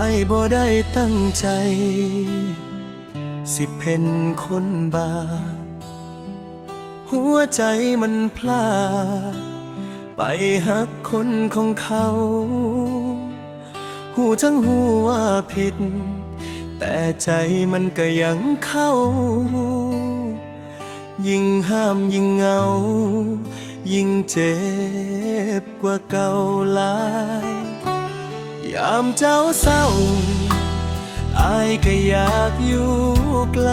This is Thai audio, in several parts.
ายบ่ได้ตั้งใจ สิเป็นคนบาปหัวใจมันพลาดไปหักคนของเขา หูทั้งหูว่าผิด แต่ใจมันก็ยังเข้า ยิ่งห้ามยิ่งเหงา ยิ่งเจ็บกว่าเก่าหลาย ยามเจ้าเศร้าอายก็อยากอยู่ไกล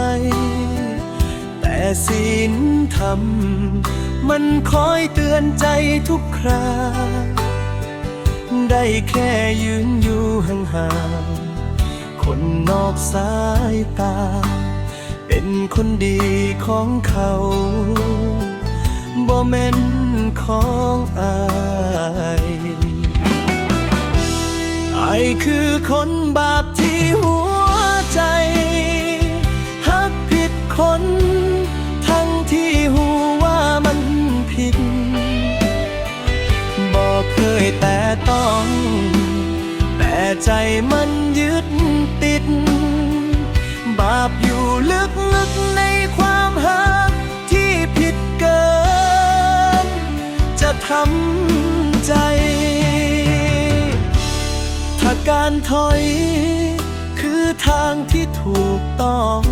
แต่ศีลธรรม มันคอยเตือนใจทุกครา ได้แค่ยืนอยู่ห่างๆ คนนอกสายตา เป็นคนดีของเขาบ่แม่นของอายไอ คือคนบาปที่หัวใจ หักผิดคน ทั้งที่หูว่ามันผิด บอกเคยแต่ต้อง แต่ใจมันยึดติด บาปอยู่ลึกๆในความหักที่ผิดเกิน จะทำ การถอย คือทางที่ถูกต้อง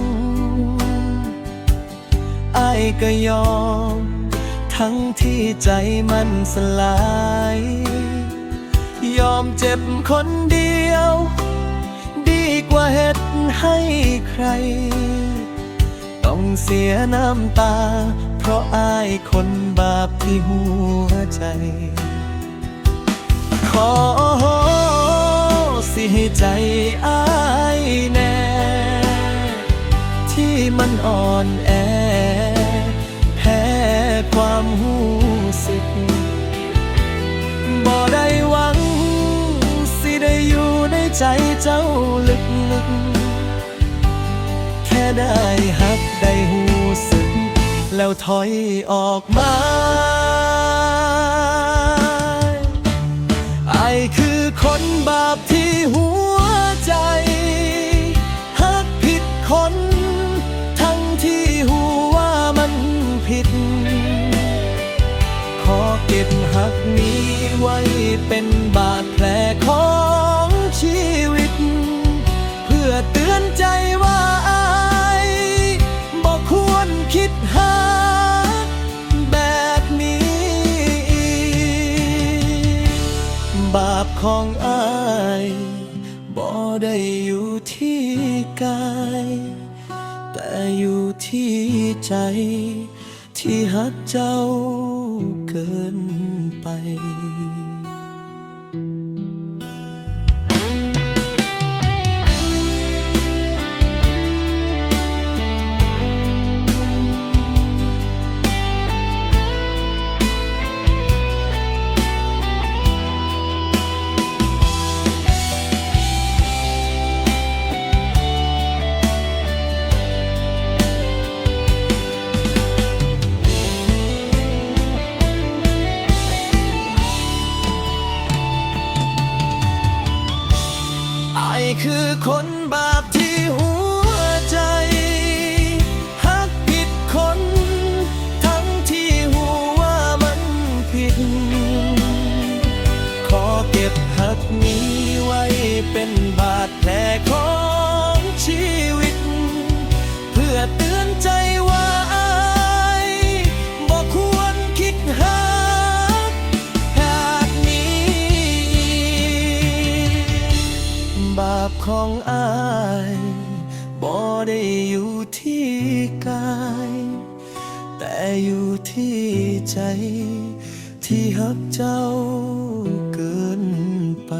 อายก็ยอม ทั้งที่ใจมันสลาย ยอมเจ็บคนเดียว ดีกว่าเหตุให้ใคร ต้องเสียน้ำตา เพราะอายคนบาปที่หัวใจ ขอ ใจอายแน่ ที่มันอ่อนแอ แพ้ความหูสึกบ่ได้หวัง สิได้อยู่ในใจเจ้าลึกๆแค่ได้หักได้หูสึก แล้วถอยออกมา รักนี้ไว้เป็นบาดแผลของชีวิต เพื่อเตือนใจว่าอายบอกควรคิดหาแบบนี้บาปของอายบ่ได้อยู่ที่กาย แต่อยู่ที่ใจที่หักเจ้า เกินไป คือคนบาปที่ ของอายบ่ได้อยู่ที่กาย แต่อยู่ที่ใจที่หักเจ้าเกินไป